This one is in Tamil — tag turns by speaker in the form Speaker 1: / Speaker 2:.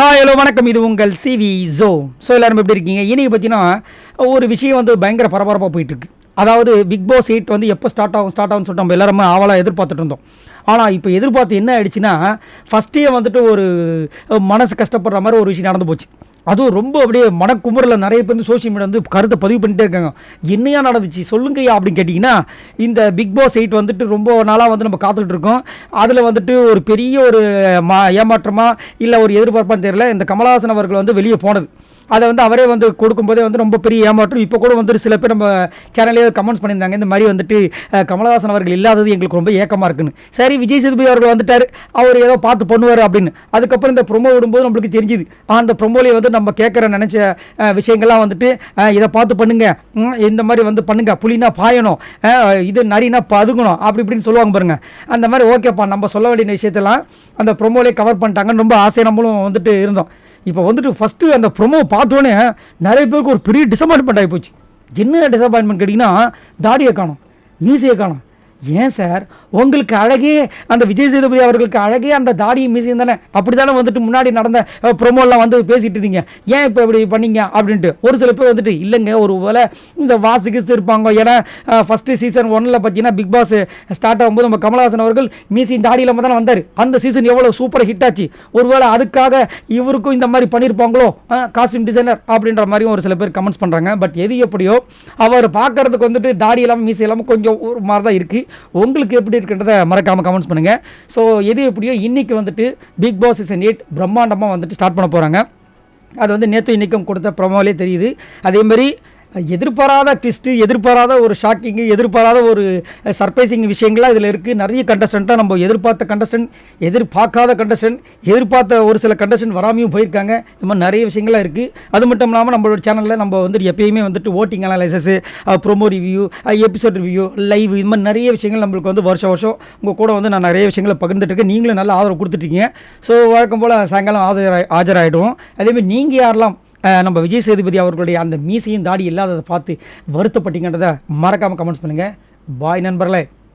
Speaker 1: ஹாய் ஹலோ வணக்கம். இது உங்கள் சிவி ஜோ ஸோ எல்லாரும் எப்படி இருக்கீங்க? இன்றைக்கி பார்த்தீங்கன்னா ஒரு விஷயம் வந்து பயங்கர பரபரப்பாக போயிட்டுருக்கு. அதாவது பிக் பாஸ் எயிட் வந்து எப்போ ஸ்டார்ட் ஆகும் ஸ்டார்ட் ஆகும்னு சொல்லிட்டு நம்ம எல்லாருமே ஆவலாக எதிர்பார்த்துட்டு இருந்தோம். ஆனால் இப்போ எதிர்பார்த்து என்ன ஆயிடுச்சுன்னா ஃபஸ்ட்டே வந்துட்டு ஒரு மனசு கஷ்டப்படுற மாதிரி ஒரு விஷயம் நடந்து போச்சு. அதுவும் ரொம்ப அப்படியே மனக்குமுறில் நிறைய பேர் வந்து சோஷியல் மீடியா வந்து கருத்தை பதிவு பண்ணிட்டே இருக்காங்க. என்னையா நடந்துச்சு? சொல்லுங்கய்யா அப்படின்னு கேட்டிங்கன்னா இந்த பிக் பாஸ் எயிட் வந்துட்டு ரொம்ப நாளாக வந்து நம்ம காத்துக்கிட்டு இருக்கோம். அதில் வந்துட்டு ஒரு பெரிய ஒரு மா ஏமாற்றமாக இல்லை ஒரு எதிர்பார்ப்பான்னு தெரியல. இந்த கமலஹாசன் அவர்கள் வந்து வெளியே போனது. அதை வந்து அவரே வந்து கொடுக்கும்போதே வந்து ரொம்ப பெரிய ஏமாற்றம். இப்போ கூட வந்துட்டு சில பேர் நம்ம சேனல்லே கமெண்ட்ஸ் பண்ணியிருந்தாங்க. இந்த மாதிரி வந்துட்டு கமலஹாசன் அவர்கள் இல்லாதது எங்களுக்கு ரொம்ப ஏக்கமாக இருக்குன்னு. சரி விஜய் சேதுபதி அவர்கள் வந்துட்டார். அவர் ஏதோ பார்த்து பண்ணுவார் அப்படின்னு. அதுக்கப்புறம் இந்த ப்ரொமோ விடும்போது நம்மளுக்கு தெரிஞ்சுது. அந்த ப்ரொமோலையை வந்து நம்ம கேட்குற நினச்ச விஷயங்கள்லாம் வந்துட்டு இதை பார்த்து பண்ணுங்க. இந்த மாதிரி வந்து பண்ணுங்க. புளினா பாயணும். இது நரினா பதுங்கணும். அப்படி இப்படின்னு சொல்லுவாங்க பாருங்க. அந்த மாதிரி ஓகேப்பா நம்ம சொல்ல வேண்டிய விஷயத்தெல்லாம் அந்த ப்ரொமோலே கவர் பண்ணிட்டாங்கன்னு ரொம்ப ஆசை நம்மளும் வந்துட்டு இருந்தோம். இப்போ வந்துட்டு ஃபஸ்ட்டு அந்த ப்ரொமோ பார்த்தோன்னே நிறைய பேருக்கு ஒரு பெரிய டிசப்பாயின்மெண்ட் ஆகி போச்சு. என்ன டிசப்பாயின்மெண்ட் கேட்டிங்கன்னா தாடியை காணும் மீசையை காணும். ஏன் சார்? உங்களுக்கு அழகே அந்த விஜய் சேதுபதி அவர்களுக்கு அழகே அந்த தாடியும் மீசியும் தானே? அப்படி தானே வந்துட்டு முன்னாடி நடந்த ப்ரொமோலாம் வந்து பேசிகிட்டு இருந்தீங்க. ஏன் இப்போ இப்படி பண்ணீங்க? அப்படின்ட்டு. ஒரு சில பேர் வந்துட்டு இல்லைங்க ஒரு வேலை இந்த வாசு கிஸ்து இருப்பாங்க. ஏன்னா ஃபஸ்ட்டு சீசன் ஒன்னில் பார்த்தீங்கன்னா பிக் பாஸ் ஸ்டார்ட் ஆகும்போது நம்ம கமலஹாசன் அவர்கள் மீசியும் தாடி இல்லாமல் தானே வந்தார். அந்த சீசன் எவ்வளோ சூப்பராக ஹிட் ஆச்சு. ஒருவேளை அதுக்காக இவருக்கும் இந்த மாதிரி பண்ணியிருப்பாங்களோ காஸ்டியூம் டிசைனர் அப்படின்ற மாதிரியும் ஒரு சில பேர் கமெண்ட்ஸ் பண்ணுறாங்க பட் எது எப்படியோ அவர் பார்க்கறதுக்கு வந்துட்டு தாடி இல்லாமல் மீசி இல்லாமல் கொஞ்சம் ஒரு மாதிரி தான் இருக்குது உங்களுக்கு எப்படி இருக்குன்றத மறக்காமல் கமெண்ட்ஸ் பண்ணுங்கள் ஸோ எது எப்படியோ இன்றைக்கி வந்துட்டு பிக் பாஸ் சீசன் எயிட் பிரம்மாண்டமாக வந்துட்டு ஸ்டார்ட் பண்ண போகிறாங்க அது வந்து நேற்று இன்றைக்கும் கொடுத்த ப்ரொமோலே தெரியுது. அதே மாதிரி எதிர்பாராத ட்விஸ்ட்டு எதிர்பாராத ஒரு ஷாக்கிங்கு எதிர்பாராத ஒரு சர்ப்ரைசிங் விஷயங்கள்லாம் இதில் இருக்குது நிறைய கண்டஸ்டண்ட்டாக நம்ம எதிர்பார்த்த கண்டஸ்டன்ட் எதிர்பார்க்காத கண்டஸ்டன்ட் எதிர்பார்த்த ஒரு சில கண்டஸ்டன்ட் வராமையும் போயிருக்காங்க. இந்த மாதிரி நிறைய விஷயங்கள்லாம் இருக்குது அது மட்டும் இல்லாமல் நம்மளோட சேனலில் நம்ம வந்துட்டு எப்பயுமே வந்துட்டு voting analysis promo review episode review live இது மாதிரி நிறைய விஷயங்கள் நம்மளுக்கு வந்து வருஷம் வருஷம் உங்கள் கூட வந்து நான் நிறைய விஷயங்களை பகிர்ந்துட்டுருக்கேன் நீங்களும் நல்ல ஆதரவு கொடுத்துட்ருக்கீங்க ஸோ வழக்கம் போல் சாயங்காலம் ஆஜராக ஆஜராகிடுவோம் அதேமாதிரி நீங்கள் யாரெல்லாம் நம்ம விஜய் சேதுபதி அவர்களுடைய அந்த மீசையும் தாடி இல்லாததை பார்த்து வருத்தப்பட்டீங்கன்றதை மறக்காமல் கமெண்ட்ஸ் பண்ணுங்கள் பாய் நண்பர்களே.